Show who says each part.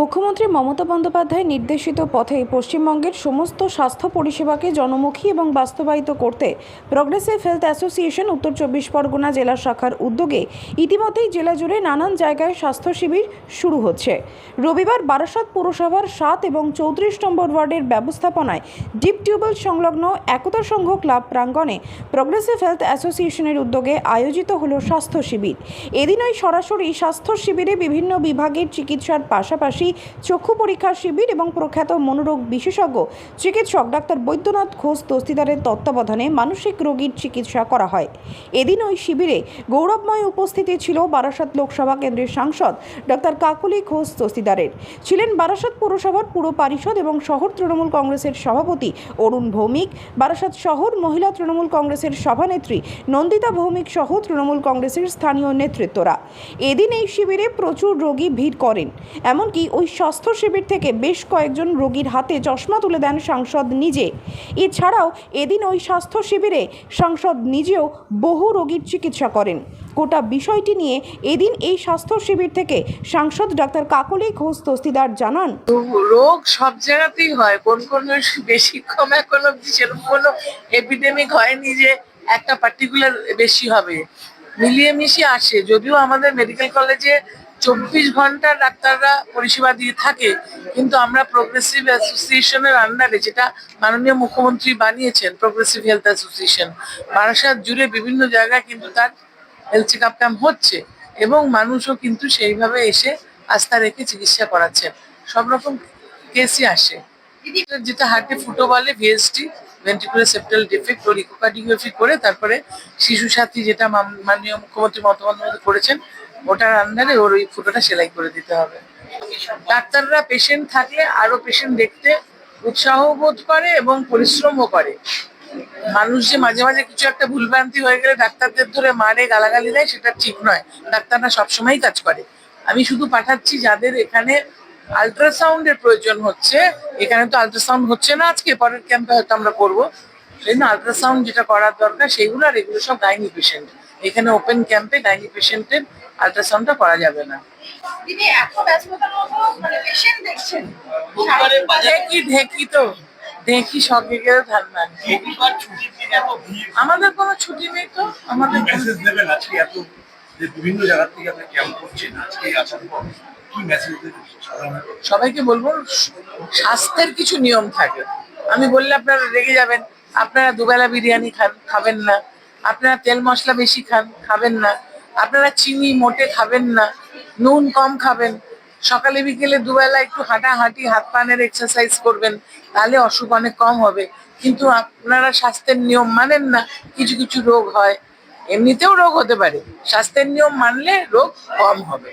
Speaker 1: মুখ্যমন্ত্রী মমতা বন্দ্যোপাধ্যায় নির্দেশিত পথে পশ্চিমবঙ্গের সমস্ত স্বাস্থ্য পরিষেবাকে জনমুখী এবং বাস্তবায়িত করতে প্রগ্রেসিভ হেলথ অ্যাসোসিয়েশন উত্তর চব্বিশ পরগনা জেলা শাখার উদ্যোগে ইতিমধ্যেই জেলা জুড়ে নানান জায়গায় স্বাস্থ্য শিবির শুরু হচ্ছে। রবিবার বারাসাত পুরসভার সাত এবং চৌত্রিশ নম্বর ওয়ার্ডের ব্যবস্থাপনায় ডিপ টিউবওয়েল সংলগ্ন একতা সংঘ ক্লাব প্রাঙ্গণে প্রগ্রেসিভ হেলথ অ্যাসোসিয়েশনের উদ্যোগে আয়োজিত হল স্বাস্থ্য শিবির। এদিনই সরাসরি স্বাস্থ্য শিবিরে বিভিন্ন বিভাগের চিকিৎসার পাশাপাশি চক্ষু পরীক্ষা শিবির এবং প্রখ্যাত মনোরোগ বিশেষজ্ঞ চিকিৎসক ডাক্তার বৈদ্যনাথ ঘোষ দস্তিদারের তত্ত্বাবধানে মানসিক রোগীর চিকিৎসা করা হয়। এদিন ওই শিবিরে গৌরবময় উপস্থিতি ছিল বারাসাত লোকসভা কেন্দ্রের সাংসদ ডক্টর কাকলি ঘোষ দস্তিদারের। ছিলেন বারাসাত পৌরসভার পুর পারিষদ এবং শহর তৃণমূল কংগ্রেসের সভাপতি অরুণ ভৌমিক, বারাসাত শহর মহিলা তৃণমূল কংগ্রেসের সভানেত্রী নন্দিতা ভৌমিক সহ তৃণমূল কংগ্রেসের স্থানীয় নেতৃত্বরা। এদিন এই শিবিরে প্রচুর রোগী ভিড় করেন। এমনকি ওই স্বাস্থ্য শিবির থেকে বেশ কয়েকজন রোগীর হাতে চশমা তুলে দেন সাংসদ নিজে। এছাড়াও এদিন ওই স্বাস্থ্য শিবিরে সাংসদ নিজেও বহু রোগীর চিকিৎসা করেন। গোটা বিষয়টি নিয়ে এদিন এই স্বাস্থ্য শিবির থেকে সাংসদ ডাক্তার কাকলি ঘোষ দস্তিদার জানান
Speaker 2: রোগ সব জায়গাতেই হয়। কোন কোন বেশি কম এখন সেরকম কোনো এপিডেমিক হয়নি যে একটা পার্টিকুলার বেশি হবে। মিলিয়ে মিশিয়ে আসে। যদিও আমাদের মেডিকেল কলেজে চব্বিশ ঘণ্টা ডাক্তাররা পরিষেবা দিয়ে থাকে, কিন্তু আমরা প্রোগ্রেসিভ অ্যাসোসিয়েশনের আন্ডারে যেটা মাননীয় মুখ্যমন্ত্রী বানিয়েছেন প্রোগ্রেসিভ হেলথ অ্যাসোসিয়েশন বারাসাত জুড়ে বিভিন্ন জায়গায় কিন্তু তার হেলথ চেক আপ ক্যাম্প হচ্ছে এবং মানুষও কিন্তু সেইভাবে এসে আস্থা রেখে চিকিৎসা করাচ্ছেন। সব রকম কেসই আসে। যেটা হার্টে ফুটো বলে ভিএসটি ভেন্টিকুলার সেপ্টাল ডিফেক্ট ওর ইকোকার্ডিওগ্রাফি করে তারপরে শিশু সাথী যেটা মাননীয় মুখ্যমন্ত্রী মমতা করেছেন ওটার আন্ডারে ওর ওই ফুটোটা সেলাই করে দিতে হবে। ডাক্তাররা পেশেন্ট থাকলে আরও পেশেন্ট দেখতে উৎসাহ বোধ করে এবং পরিশ্রমও করে। মানুষ যে মাঝে মাঝে কিছু একটা ভুলভ্রান্তি হয়ে গেলে ডাক্তারদের ধরে মারে, গালাগালি দেয়, সেটা ঠিক নয়। ডাক্তাররা সবসময়ই কাজ করে। আমি শুধু পাঠাচ্ছি যাদের এখানে আল্ট্রাসাউন্ডের প্রয়োজন হচ্ছে। এখানে তো আল্ট্রাসাউন্ড হচ্ছে না আজকে, পরের ক্যাম্পে হয়তো আমরা করব। সেই জন্য আল্ট্রাসাউন্ড যেটা করার দরকার, সেইগুলো আর এগুলো সব গাইনি পেশেন্ট এখানে ওপেন ক্যাম্পে গাইনি পেশেন্টের আল্ট্রাসাউন্ডটা করা যাবে না।
Speaker 3: ব্যস্ততার মধ্যে মানে
Speaker 2: তো। দেখি সব গেলে ধারণা। আমাদের কোনো ছুটি নেই তো। আমাদের
Speaker 4: মেসেজ দেবেন আজকে এত যে বিভিন্ন জায়গা থেকে আপনি ক্যাম্প করছেন আজকে আসার পর
Speaker 2: সবাইকে বলব স্বাস্থ্যের কিছু নিয়ম থাকে। আমি বললে আপনারা রেগে যাবেন। আপনারা দুবেলা বিরিয়ানি খান খাবেন না। আপনারা তেল মশলা বেশি খান, খাবেন না। আপনারা চিনি মোটে খাবেন না, নুন কম খাবেন। সকালে, বিকেলে দুবেলা একটু হাঁটাহাঁটি, হাত পানের এক্সারসাইজ করবেন, তাহলে অসুখ অনেক কম হবে। কিন্তু আপনারা স্বাস্থ্যের নিয়ম মানেন না, কিছু কিছু রোগ হয়। এমনিতেও রোগ হতে পারে। স্বাস্থ্যের নিয়ম মানলে রোগ কম হবে।